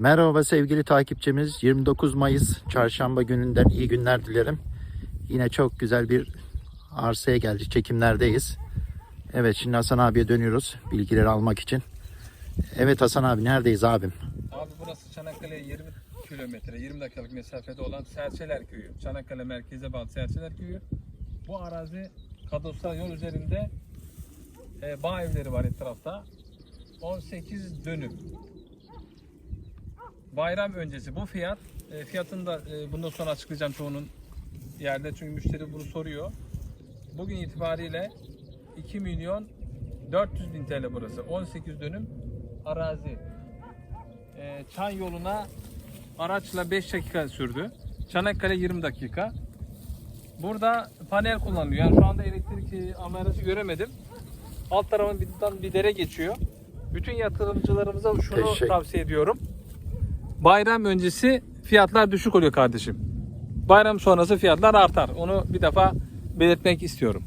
Merhaba sevgili takipçimiz. 29 Mayıs çarşamba gününden iyi günler dilerim. Yine çok güzel bir arsaya geldik. Çekimlerdeyiz. Evet şimdi Hasan abiye dönüyoruz bilgileri almak için. Evet Hasan abi neredeyiz abim? Abi burası Çanakkale'ye 20 kilometre, 20 dakikalık mesafede olan Serçeler Köyü. Çanakkale merkeze bağlı Serçeler Köyü. Bu arazi kadastral yol üzerinde e, bağ evleri var etrafta. 18 dönüm. Bayram öncesi bu fiyat. E, fiyatını da e, bundan sonra açıklayacağım çoğunun yerde çünkü müşteri bunu soruyor. Bugün itibariyle 2 milyon 400 bin TL burası. 18 dönüm arazi. E, Çan yoluna araçla 5 dakika sürdü. Çanakkale 20 dakika. Burada panel kullanılıyor. Yani şu anda elektrik e, amerası göremedim. Alt tarafından bir dere geçiyor. Bütün yatırımcılarımıza şunu Teşekkür- tavsiye ediyorum. Bayram öncesi fiyatlar düşük oluyor kardeşim. Bayram sonrası fiyatlar artar. Onu bir defa belirtmek istiyorum.